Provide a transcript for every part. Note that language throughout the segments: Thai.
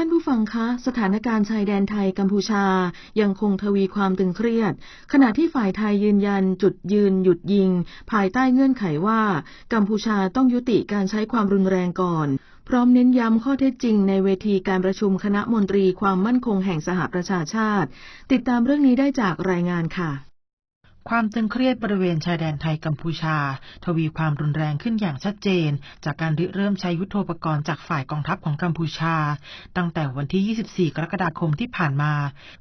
ท่านผู้ฟังคะ สถานการณ์ชายแดนไทยกัมพูชายังคงทวีความตึงเครียด ขณะที่ฝ่ายไทยยืนยันจุดยืนหยุดยิง ภายใต้เงื่อนไขว่า กัมพูชาต้องยุติการใช้ความรุนแรงก่อน พร้อมเน้นย้ำข้อเท็จจริงในเวทีการประชุมคณะมนตรีความมั่นคงแห่งสหประชาชาติ ติดตามเรื่องนี้ได้จากรายงานค่ะ ความตึงเครียดบริเวณชายแดนไทยกัมพูชา ทวีความรุนแรงขึ้นอย่างชัดเจน จากการริเริ่มใช้ยุทโธปกรณ์จากฝ่ายกองทัพของกัมพูชา ตั้งแต่วันที่ 24 กรกฎาคมที่ผ่านมา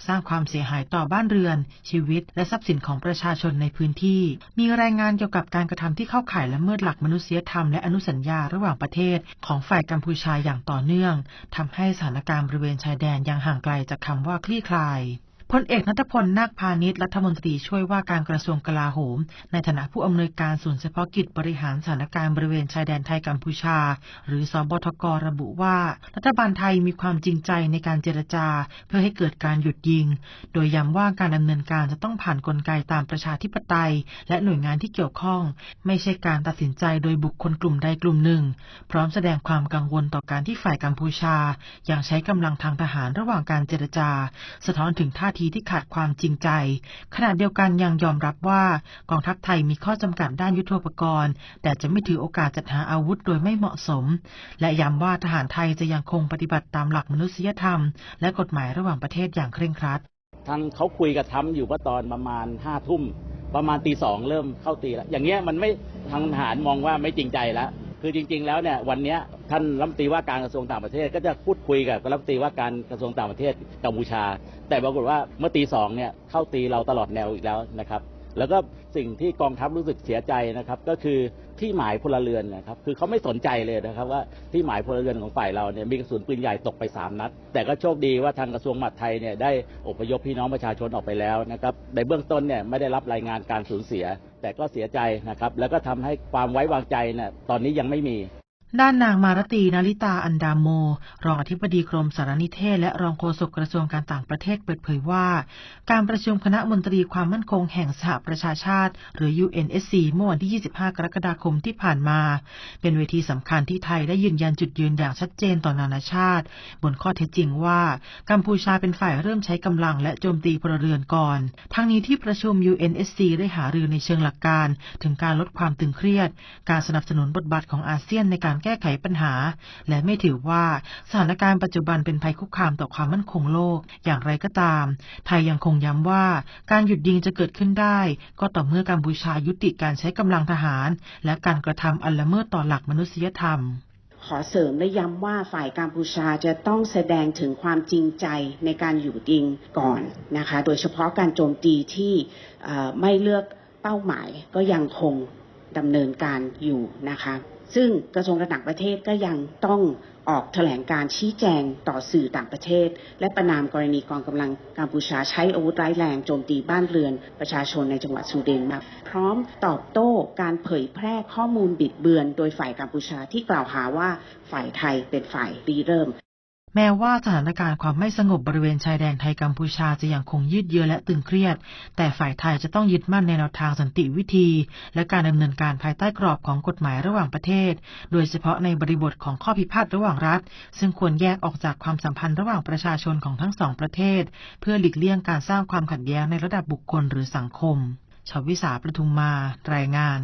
สร้างความเสียหายต่อบ้านเรือน ชีวิต และทรัพย์สินของประชาชนในพื้นที่ มีรายงานเกี่ยวกับการกระทำที่เข้าข่ายละเมิดหลักมนุษยธรรมและอนุสัญญาระหว่างประเทศของฝ่ายกัมพูชาอย่างต่อเนื่องทำให้สถานการณ์บริเวณชายแดนยังห่างไกลจากคำว่าคลี่คลาย พลเอกนัทพลนาคพาณิชย์รัฐมนตรีช่วยว่าการกระทรวงกลาโหม ในฐานะผู้อำนวยการศูนย์เฉพาะกิจบริหารสถานการณ์บริเวณชายแดนไทยกัมพูชา หรือสบทกระบุว่า รัฐบาลไทยมีความจริงใจในการเจรจา เพื่อให้เกิดการหยุดยิง โดยย้ำว่าการดำเนินการจะต้องผ่านกลไกตามประชาธิปไตย และหน่วยงานที่เกี่ยวข้อง ไม่ใช่การตัดสินใจโดยบุคคลกลุ่มใดกลุ่มหนึ่ง พร้อมแสดงความกังวลต่อการที่ฝ่ายกัมพูชายังใช้กำลังทางทหารระหว่างการเจรจา สะท้อนถึงท่าทีที่ขาดความจริงใจ ขณะเดียวกันยังยอมรับว่ากองทัพไทยมีข้อจำกัดด้านยุทโธปกรณ์ แต่จะไม่ถือโอกาสจัดหาอาวุธโดยไม่เหมาะสม และย้ำว่าทหารไทยจะยังคงปฏิบัติตามหลักมนุษยธรรม และกฎหมายระหว่างประเทศอย่างเคร่งครัดทางเขาคุยกับทั้มอยู่ว่าตอนประมาณห้าทุ่มประมาณตีสองเริ่มเข้าตีแล้วอย่างเงี้ยมันไม่ทางทหารมองว่าไม่จริงใจแล้วคือจริง ๆ แล้วเนี่ยวันเนี้ย ท่านรัฐมนตรีว่าการกระทรวงต่างประเทศ ก็จะพูดคุยกับรัฐมนตรีว่าการกระทรวงต่างประเทศกัมพูชา แต่ปรากฏว่าเมื่อตีสองเนี่ยเข้าตีเราตลอดแนวอีกแล้วนะครับ แล้วก็สิ่งที่กองทัพรู้สึกเสียใจนะครับ ก็คือที่หมายพลเรือนนะครับคือเขาไม่สนใจเลยนะครับว่าที่หมายพลเรือนของฝ่ายเราเนี่ยมีกระสุนปืนใหญ่ตกไป 3 นัด แต่ก็โชคดีว่าทางกระทรวงมหาดไทยเนี่ยได้อพยพพี่น้องประชาชนออกไปแล้วนะครับในเบื้องต้นเนี่ยไม่ได้รับรายงานการสูญเสีย แต่ก็เสียใจนะครับแล้วก็ทำให้ความไว้วางใจเนี่ยตอนนี้ยังไม่มี ด้านนางมารตีนาริตาอันดาโม รองอธิบดีกรมสารนิเทศ และรองโฆษกกระทรวงการต่างประเทศเปิดเผยว่า การประชุมคณะมนตรีความมั่นคงแห่งสหประชาชาติ หรือ UNSC เมื่อวันที่ 25 กรกฎาคมที่ผ่านมา เป็นเวทีสำคัญที่ไทยได้ยืนยันจุดยืนอย่างชัดเจนต่อนานาชาติ บนข้อเท็จจริงว่า กัมพูชาเป็นฝ่ายเริ่มใช้กำลังและโจมตีพลเรือนก่อน ทั้งนี้ที่ประชุม UNSC ได้หารือในเชิงหลักการ ถึงการลดความตึงเครียด การสนับสนุนบทบาทของอาเซียนในการแก้ไขปัญหา และไม่ถือว่าสถานการณ์ปัจจุบันเป็นภัยคุกคามต่อความมั่นคงโลก อย่างไรก็ตาม ไทยยังคงย้ำว่าการหยุดยิงจะเกิดขึ้นได้ ก็ต่อเมื่อกัมพูชายุติการใช้กำลังทหาร และการกระทำอันละเมิดต่อหลักมนุษยธรรมขอเสริมและย้ำว่าฝ่ายกัมพูชาจะต้องแสดงถึงความจริงใจในการหยุดยิงก่อนนะคะ โดยเฉพาะการโจมตีที่ไม่เลือกเป้าหมายก็ยังคง ดำเนินการอยู่นะคะซึ่งกระทรวงการต่างประเทศก็ยังต้องออกแถลงการชี้แจงต่อสื่อต่างประเทศ และประนามกรณีกองกำลังกัมพูชาใช้อาวุธร้ายแรงโจมตีบ้านเรือนประชาชนในจังหวัดสุรินทร์พร้อมตอบโต้การเผยแพร่ข้อมูลบิดเบือน โดยฝ่ายกัมพูชาที่กล่าวหาว่าฝ่ายไทยเป็นฝ่ายรีเริ่ม แม้ว่าสถานการณ์ความไม่สงบบริเวณชายแดนไทยกัมพูชาจะยังคงยืดเยื้อและตึงเครียด แต่ฝ่ายไทยจะต้องยึดมั่นในแนวทางสันติวิธี และการดำเนินการภายใต้กรอบของกฎหมายระหว่างประเทศ โดยเฉพาะในบริบทของข้อพิพาทระหว่างรัฐ ซึ่งควรแยกออกจากความสัมพันธ์ระหว่างประชาชนของทั้งสองประเทศ เพื่อหลีกเลี่ยงการสร้างความขัดแย้งในระดับบุคคลหรือสังคมชวิสาประทุมมา รายงาน